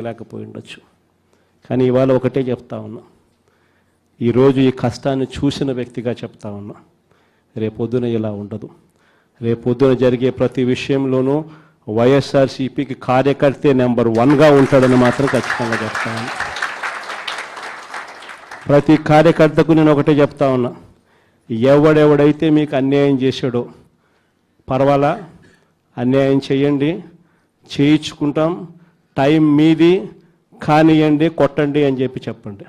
లేకపోయి ఉండొచ్చు కానీ ఇవాళ ఒకటే చెప్తా ఉన్నా. ఈరోజు ఈ కష్టాన్ని చూసిన వ్యక్తిగా చెప్తా ఉన్నా. రేపొద్దున ఇలా ఉండదు. రేపొద్దున జరిగే ప్రతి విషయంలోనూ వైఎస్ఆర్సీపీకి కార్యకర్తే నెంబర్ వన్గా ఉంటాడని మాత్రం ఖచ్చితంగా చెప్తా ఉన్నా. ప్రతి కార్యకర్తకు నేను ఒకటే చెప్తా ఉన్నా. ఎవడెవడైతే మీకు అన్యాయం చేశాడో పర్వాలా? అన్యాయం చేయండి. చేయించుకుంటాం. టైం మీది కానియండి కొట్టండి అని చెప్పి చెప్పండి.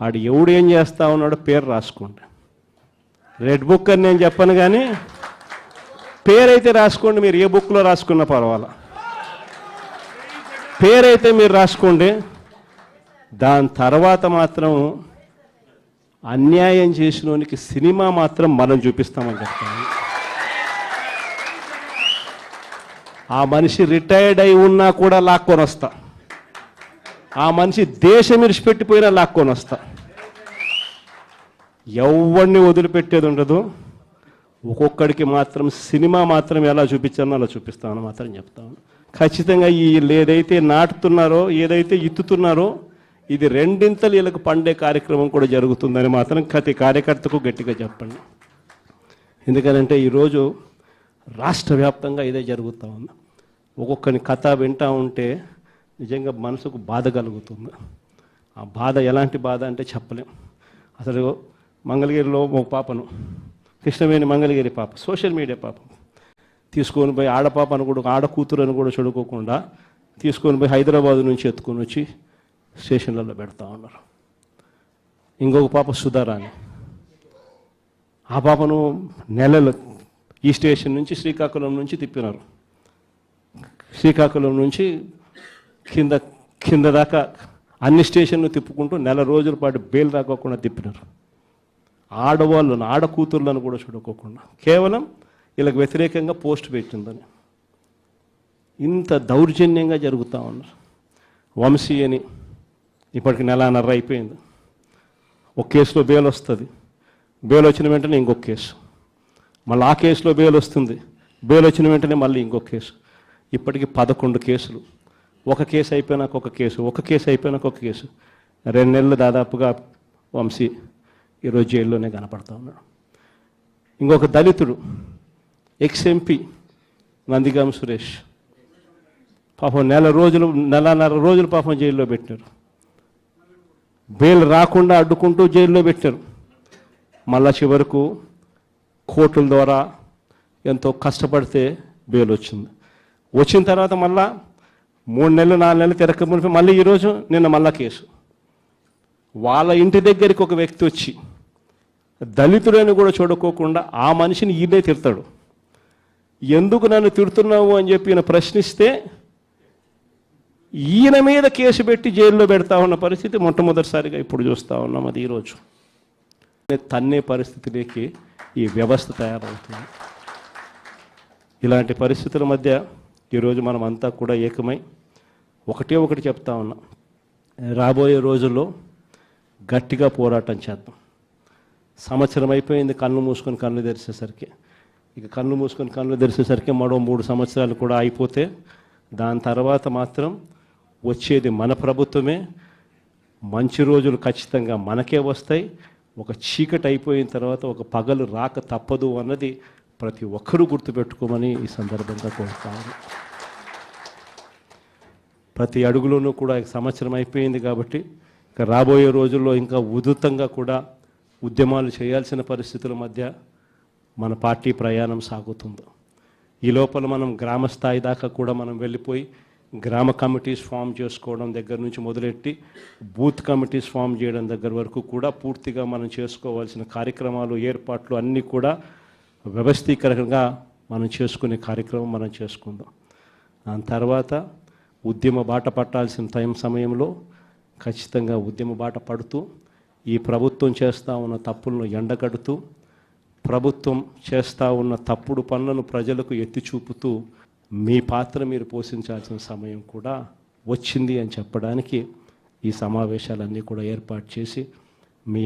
ఆడు ఎవడు ఏం చేస్తా ఉన్నాడో పేరు రాసుకోండి. రెడ్ బుక్ అని నేను చెప్పను కానీ పేరైతే రాసుకోండి మీరు ఏ బుక్లో రాసుకున్నా పర్వాలా. పేరైతే మీరు రాసుకోండి. దాని తర్వాత మాత్రం అన్యాయం చేసినోనికి సినిమా మాత్రం మనం చూపిస్తామని చెప్తాను. ఆ మనిషి రిటైర్డ్ అయి ఉన్నా కూడా లాక్కొని వస్తా. ఆ మనిషి దేశం ఇరిచిపెట్టిపోయినా లాక్కొని వస్తా. ఎవరిని వదిలిపెట్టేది ఉండదు. ఒక్కొక్కడికి మాత్రం సినిమా మాత్రం ఎలా చూపించానో అలా చూపిస్తామని మాత్రం చెప్తాను ఖచ్చితంగా ఈ ఏదైతే నాటుతున్నారో ఏదైతే ఇత్తుతున్నారో ఇది రెండింతలు వీళ్ళకి పండే కార్యక్రమం కూడా జరుగుతుందని మాత్రం ప్రతి కార్యకర్తకు గట్టిగా చెప్పండి. ఎందుకంటే ఈరోజు రాష్ట్ర వ్యాప్తంగా ఇదే జరుగుతూ ఉంది. ఒక్కొక్కని కథ వింటూ ఉంటే నిజంగా మనసుకు బాధ కలుగుతుంది. ఆ బాధ ఎలాంటి బాధ అంటే చెప్పలేం. అసలు మంగళగిరిలో ఒక పాపను కృష్ణవేణి మంగళగిరి పాప సోషల్ మీడియా పాప. తీసుకొని పోయి ఆడపాపను కూడా ఆడ అని కూడా చదువుకోకుండా తీసుకొని పోయి హైదరాబాద్ నుంచి ఎత్తుకొని వచ్చి స్టేషన్లలో పెడతా ఉన్నారు. ఇంకొక పాప సుధారాణి. ఆ పాపను నెలలు ఈ స్టేషన్ నుంచి శ్రీకాకుళం నుంచి తిప్పినారు. శ్రీకాకుళం నుంచి కింద కింద దాకా అన్ని స్టేషన్లు తిప్పుకుంటూ నెల రోజుల పాటు బెయిల్ రాకోకుండా తిప్పినారు. ఆడవాళ్ళను ఆడ కూతుర్లను కూడా చూడకోకుండా. కేవలం వీళ్ళకి వ్యతిరేకంగా పోస్ట్ పెట్టిందని. ఇంత దౌర్జన్యంగా జరుగుతూ ఉన్నారు. వంశీ అని ఇప్పటికి నెలన్నర అయిపోయింది. ఒక కేసులో బెయిల్ వస్తుంది. బెయిల్ వచ్చిన వెంటనే ఇంకొక కేసు. మళ్ళీ ఆ కేసులో బెయిల్ వస్తుంది. బెయిల్ వచ్చిన వెంటనే మళ్ళీ ఇంకొక కేసు. ఇప్పటికి పదకొండు కేసులు. ఒక కేసు అయిపోయినాక ఒక కేసు ఒక కేసు అయిపోయినాక ఒక కేసు. రెండు నెలలు దాదాపుగా వంశీ ఈరోజు జైల్లోనే కనపడతా ఉన్నాడు. ఇంకొక దళితుడు ఎక్స్ ఎంపీ నందిగాం సురేష్ పాపం నెల రోజులు నెలన్నర రోజులు పాపం జైల్లో పెట్టారు. బెయిల్ రాకుండా అడ్డుకుంటూ జైల్లో పెట్టారు. మళ్ళా చివరకు కోర్టుల ద్వారా ఎంతో కష్టపడితే బెయిల్ వచ్చింది. వచ్చిన తర్వాత మళ్ళా మూడు నెలలు నాలుగు నెలలు తిరగక మళ్ళీ ఈరోజు నిన్న మళ్ళా కేసు. వాళ్ళ ఇంటి దగ్గరికి ఒక వ్యక్తి వచ్చి దళితుడని కూడా చూడుకోకుండా ఆ మనిషిని ఈయనే తిడతాడు. ఎందుకు నన్ను తిడుతున్నావు అని చెప్పి ఈయన ప్రశ్నిస్తే ఈయన మీద కేసు పెట్టి జైల్లో పెడతా ఉన్న పరిస్థితి మొట్టమొదటిసారిగా ఇప్పుడు చూస్తూ ఉన్నాం అది ఈరోజు తన్నే పరిస్థితిలోకి ఈ వ్యవస్థ తయారవుతుంది. ఇలాంటి పరిస్థితుల మధ్య ఈరోజు మనం అంతా కూడా ఏకమై ఒకటే ఒకటి చెప్తా ఉన్నాం. రాబోయే రోజుల్లో గట్టిగా పోరాటం చేద్దాం. సంవత్సరం అయిపోయింది కళ్ళు మూసుకొని కళ్ళు తెరిచేసరికి. ఇక కళ్ళు మూసుకొని కళ్ళు తెరిచేసరికి మరో మూడు సంవత్సరాలు కూడా అయిపోతే దాని తర్వాత మాత్రం వచ్చేది మన ప్రభుత్వమే. మంచి రోజులు ఖచ్చితంగా మనకే వస్తాయి. ఒక చీకటి అయిపోయిన తర్వాత ఒక పగలు రాక తప్పదు అన్నది ప్రతి ఒక్కరూ గుర్తుపెట్టుకోమని ఈ సందర్భంగా కోరుతాను ప్రతి అడుగులోనూ కూడా సంవత్సరం అయిపోయింది కాబట్టి ఇక రాబోయే రోజుల్లో ఇంకా ఉధృతంగా కూడా ఉద్యమాలు చేయాల్సిన పరిస్థితుల మధ్య మన పార్టీ ప్రయాణం సాగుతుంది. ఈ లోపల మనం గ్రామ స్థాయి దాకా కూడా మనం వెళ్ళిపోయి గ్రామ కమిటీస్ ఫామ్ చేసుకోవడం దగ్గర నుంచి మొదలెట్టి బూత్ కమిటీస్ ఫామ్ చేయడం దగ్గర వరకు కూడా పూర్తిగా మనం చేసుకోవాల్సిన కార్యక్రమాలు ఏర్పాట్లు అన్నీ కూడా వ్యవస్థీకరంగా మనం చేసుకునే కార్యక్రమం మనం చేసుకుందాం. దాని తర్వాత ఉద్యమ బాట పట్టాల్సిన టైం సమయంలో ఖచ్చితంగా ఉద్యమ బాట పడుతూ ఈ ప్రభుత్వం చేస్తూ ఉన్న తప్పులను ఎండగడుతూ ప్రభుత్వం చేస్తూ ఉన్న తప్పుడు పనులను ప్రజలకు ఎత్తి చూపుతూ మీ పాత్ర మీరు పోషించాల్సిన సమయం కూడా వచ్చింది అని చెప్పడానికి ఈ సమావేశాలన్నీ కూడా ఏర్పాటు చేసి మీ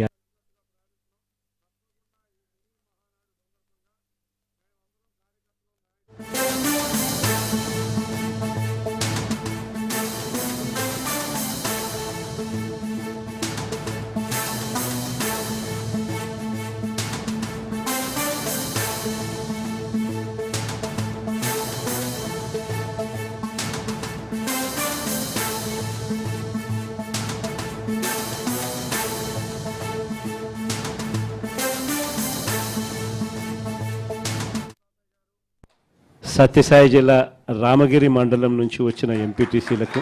సత్యసాయి జిల్లా రామగిరి మండలం నుంచి వచ్చిన ఎంపీటీసీలకు.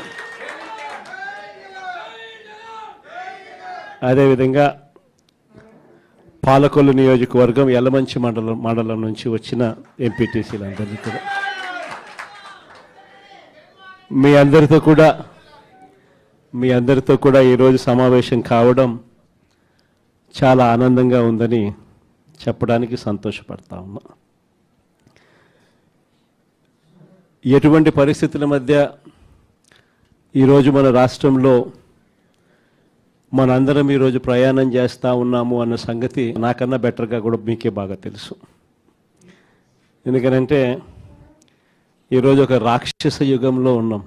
అదేవిధంగా పాలకొల్లు నియోజకవర్గం ఎల్లమంచి మండలం మండలం నుంచి వచ్చిన ఎంపీటీసీలందరినీ కూడా. మీ అందరితో కూడా మీ అందరితో కూడా ఈరోజు సమావేశం కావడం చాలా ఆనందంగా ఉందని చెప్పడానికి సంతోషపడతా ఉన్నా. ఎటువంటి పరిస్థితుల మధ్య ఈరోజు మన రాష్ట్రంలో మనందరం ఈరోజు ప్రయాణం చేస్తూ ఉన్నాము అన్న సంగతి నాకన్నా బెటర్గా కూడా మీకే బాగా తెలుసు. ఎందుకనంటే ఈరోజు ఒక రాక్షస యుగంలో ఉన్నాం.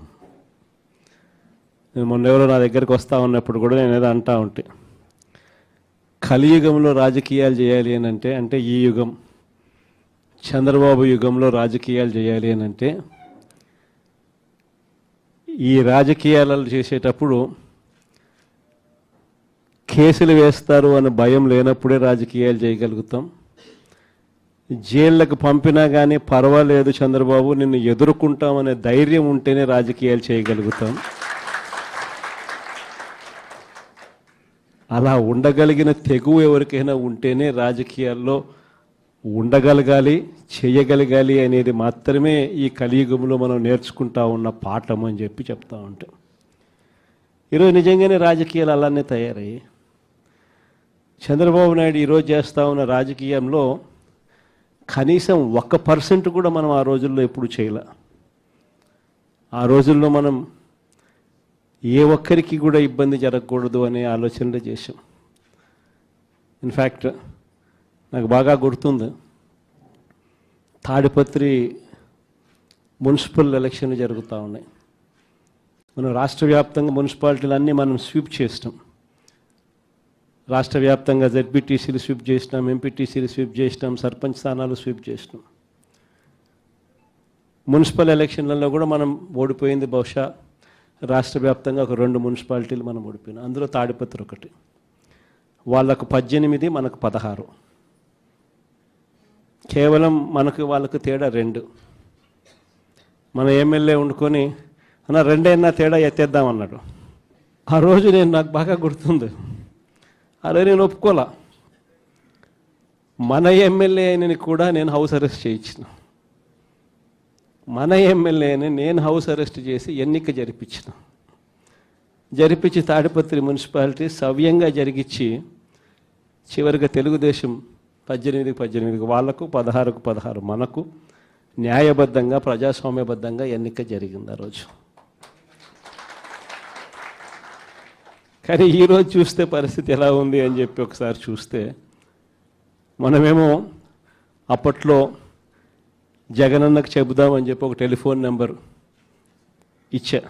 నేను మొన్న ఎవరో నా దగ్గరికి వస్తూ ఉన్నప్పుడు కూడా నేను ఏదో అంటా ఉంటే కలియుగంలో రాజకీయాలు చేయాలి అని అంటే అంటే ఈ యుగం చంద్రబాబు యుగంలో రాజకీయాలు చేయాలి అని అంటే ఈ రాజకీయాలు చేసేటప్పుడు కేసులు వేస్తారు అనే భయం లేనప్పుడే రాజకీయాలు చేయగలుగుతాం. జైళ్ళకు పంపినా కానీ పర్వాలేదు చంద్రబాబు నిన్ను ఎదుర్కొంటామనే ధైర్యం ఉంటేనే రాజకీయాలు చేయగలుగుతాం. అలా ఉండగలిగిన తెగువ ఎవరికైనా ఉంటేనే రాజకీయాల్లో ఉండగలగాలి చేయగలగాలి అనేది మాత్రమే ఈ కలియుగంలో మనం నేర్చుకుంటా ఉన్న పాఠం అని చెప్పి చెప్తా ఉంటాం. ఈరోజు నిజంగానే రాజకీయాలు అలానే తయారయ్యాయి. చంద్రబాబు నాయుడు ఈరోజు చేస్తూ ఉన్న రాజకీయంలో కనీసం ఒక్క పర్సెంట్ కూడా మనం ఆ రోజుల్లో ఎప్పుడు చేయలే. ఆ రోజుల్లో మనం ఏ ఒక్కరికి కూడా ఇబ్బంది జరగకూడదు అనే ఆలోచనలు చేశాం. ఇన్ఫ్యాక్ట్ నాకు బాగా గుర్తుంది. తాడిపత్రి మున్సిపల్ ఎలక్షన్లు జరుగుతూ ఉన్నాయి. మనం రాష్ట్ర వ్యాప్తంగా మున్సిపాలిటీలు అన్నీ మనం స్వీప్ చేసినాం. రాష్ట్ర వ్యాప్తంగా జెడ్పీటీసీలు స్వీప్ చేసినాం ఎంపీటీసీలు స్వీప్ చేసినాం సర్పంచ్ స్థానాలు స్వీప్ చేసినాం. మున్సిపల్ ఎలక్షన్లలో కూడా మనం ఓడిపోయింది బహుశా రాష్ట్ర వ్యాప్తంగా ఒక రెండు మున్సిపాలిటీలు మనం ఓడిపోయినాం. అందులో తాడిపత్రి ఒకటి. వాళ్ళకు పద్దెనిమిది మనకు పదహారు. కేవలం మనకు వాళ్ళకు తేడా రెండు. మన ఎమ్మెల్యే వండుకొని అన్న రెండైనా తేడా ఎత్తేద్దాం అన్నాడు. ఆ రోజు నేను నాకు బాగా గుర్తుంది. అదే నేను ఒప్పుకోలే. మన ఎమ్మెల్యే అయినని కూడా నేను హౌస్ అరెస్ట్ చేయించిన. మన ఎమ్మెల్యేని నేను హౌస్ అరెస్ట్ చేసి ఎన్నిక జరిపించిన. జరిపించి తాడిపత్రి మున్సిపాలిటీ సవ్యంగా జరిగించి చివరిగా తెలుగుదేశం పద్దెనిమిదికి పద్దెనిమిదికి వాళ్ళకు పదహారుకు పదహారు మనకు న్యాయబద్ధంగా ప్రజాస్వామ్యబద్ధంగా ఎన్నిక జరిగింది ఆ రోజు. కానీ ఈరోజు చూస్తే పరిస్థితి ఎలా ఉంది అని చెప్పి ఒకసారి చూస్తే మనమేమో అప్పట్లో జగనన్నకు చెబుదామని చెప్పి ఒక టెలిఫోన్ నెంబర్ ఇచ్చా.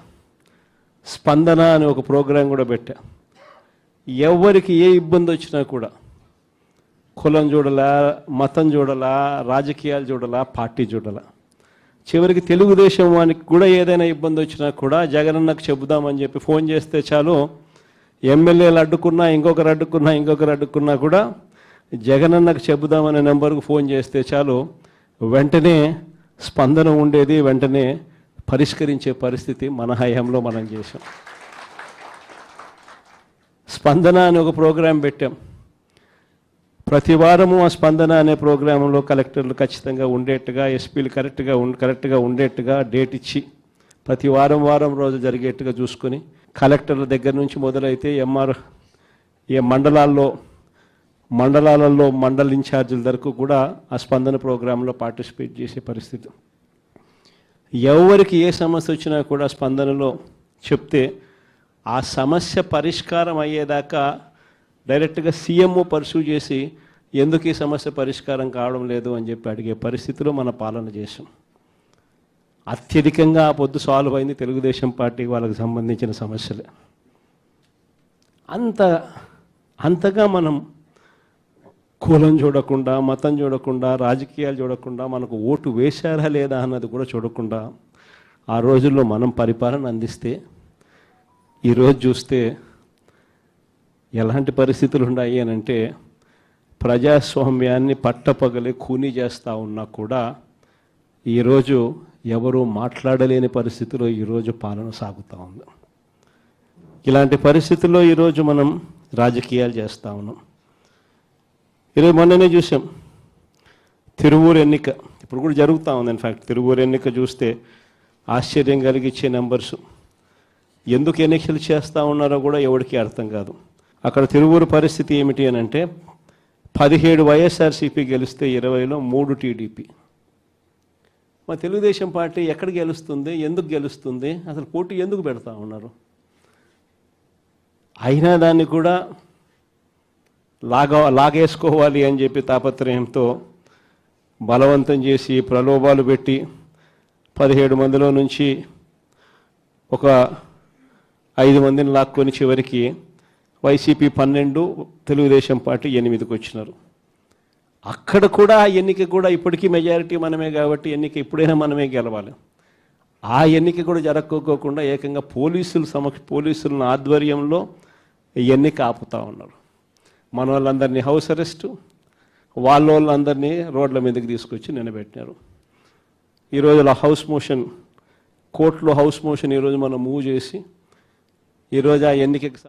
స్పందన అని ఒక ప్రోగ్రాం కూడా పెట్టా. ఎవరికి ఏ ఇబ్బంది వచ్చినా కూడా కులం చూడలా మతం చూడలా రాజకీయాలు చూడలా పార్టీ చూడలా. చివరికి తెలుగుదేశం వానికి కూడా ఏదైనా ఇబ్బంది వచ్చినా కూడా జగనన్నకు చెబుదామని చెప్పి ఫోన్ చేస్తే చాలు. ఎమ్మెల్యేలు అడ్డుకున్నా ఇంకొకరు అడ్డుకున్నా ఇంకొకరు అడ్డుకున్నా కూడా జగనన్నకు చెబుదామనే నెంబర్కు ఫోన్ చేస్తే చాలు. వెంటనే స్పందన ఉండేది వెంటనే పరిష్కరించే పరిస్థితి మన హయాంలో మనం చేసాం స్పందన అని ఒక ప్రోగ్రాం పెట్టాం. ప్రతి వారము ఆ స్పందన అనే ప్రోగ్రాంలో కలెక్టర్లు ఖచ్చితంగా ఉండేట్టుగా ఎస్పీలు కరెక్ట్గా ఉం కరెక్ట్గా ఉండేట్టుగా డేట్ ఇచ్చి ప్రతి వారం వారం రోజు జరిగేట్టుగా చూసుకొని కలెక్టర్ల దగ్గర నుంచి మొదలైతే ఎంఆర్ ఏ మండలాల్లో మండలాలలో మండల ఇన్ఛార్జీల వరకు కూడా ఆ స్పందన ప్రోగ్రాంలో పార్టిసిపేట్ చేసే పరిస్థితి. ఎవరికి ఏ సమస్య వచ్చినా కూడా స్పందనలో చెప్తే ఆ సమస్య పరిష్కారం అయ్యేదాకా డైరెక్ట్గా సీఎంఓ పర్సూ చేసి ఎందుకు ఈ సమస్య పరిష్కారం కావడం లేదు అని చెప్పి అడిగే పరిస్థితిలో మన పాలన చేసాం అత్యధికంగా ఆ పొద్దు సాల్వ్ అయింది తెలుగుదేశం పార్టీ వాళ్ళకి సంబంధించిన సమస్యలే. అంత అంతగా మనం కులం చూడకుండా మతం చూడకుండా రాజకీయాలు చూడకుండా మనకు ఓటు వేశారా లేదా అన్నది కూడా చూడకుండా ఆ రోజుల్లో మనం పరిపాలన అందిస్తే ఈరోజు చూస్తే ఎలాంటి పరిస్థితులు ఉన్నాయి అని అంటే ప్రజాస్వామ్యాన్ని పట్టపగలి కూని చేస్తూ ఉన్నా కూడా ఈరోజు ఎవరూ మాట్లాడలేని పరిస్థితిలో ఈరోజు పాలన సాగుతూ ఉంది. ఇలాంటి పరిస్థితుల్లో ఈరోజు మనం రాజకీయాలు చేస్తూ ఉన్నాం. ఈరోజు మొన్ననే చూసాం. తిరువూరు ఎన్నిక ఇప్పుడు కూడా జరుగుతూ ఉంది. ఇన్ఫ్యాక్ట్ తిరువూరు ఎన్నిక చూస్తే ఆశ్చర్యం కలిగించే నెంబర్స్. ఎందుకు ఎన్నికలు చేస్తూ ఉన్నారో కూడా ఎవరికి అర్థం కాదు. అక్కడ తిరువూరు పరిస్థితి ఏమిటి అని అంటే పదిహేడు వైఎస్ఆర్సీపీ గెలిస్తే ఇరవైలో మూడు టీడీపీ. మా తెలుగుదేశం పార్టీ ఎక్కడ గెలుస్తుంది ఎందుకు గెలుస్తుంది అసలు పోటీ ఎందుకు పెడతా ఉన్నారు? అయినా దాన్ని కూడా లాగా లాగేసుకోవాలి అని చెప్పి తాపత్రయంతో బలవంతం చేసి ప్రలోభాలు పెట్టి పదిహేడు మందిలో నుంచి ఒక ఐదు మందిని లాక్కొని చివరికి వైసీపీ పన్నెండు తెలుగుదేశం పార్టీ ఎనిమిదికి వచ్చినారు. అక్కడ కూడా ఆ ఎన్నిక కూడా ఇప్పటికీ మెజారిటీ మనమే కాబట్టి ఎన్నిక ఎప్పుడైనా మనమే గెలవాలి. ఆ ఎన్నిక కూడా జరగకోకుండా ఏకంగా పోలీసులు సమక్ష పోలీసుల ఆధ్వర్యంలో ఎన్నిక ఆపుతా ఉన్నారు. మన వాళ్ళందరినీ హౌస్ అరెస్టు వాళ్ళ వాళ్ళందరినీ రోడ్ల మీదకి తీసుకొచ్చి నిలబెట్టినారు. ఈరోజు హౌస్ మోషన్ కోర్టులో హౌస్ మోషన్ ఈరోజు మనం మూవ్ చేసి ఈరోజు ఆ ఎన్నికకి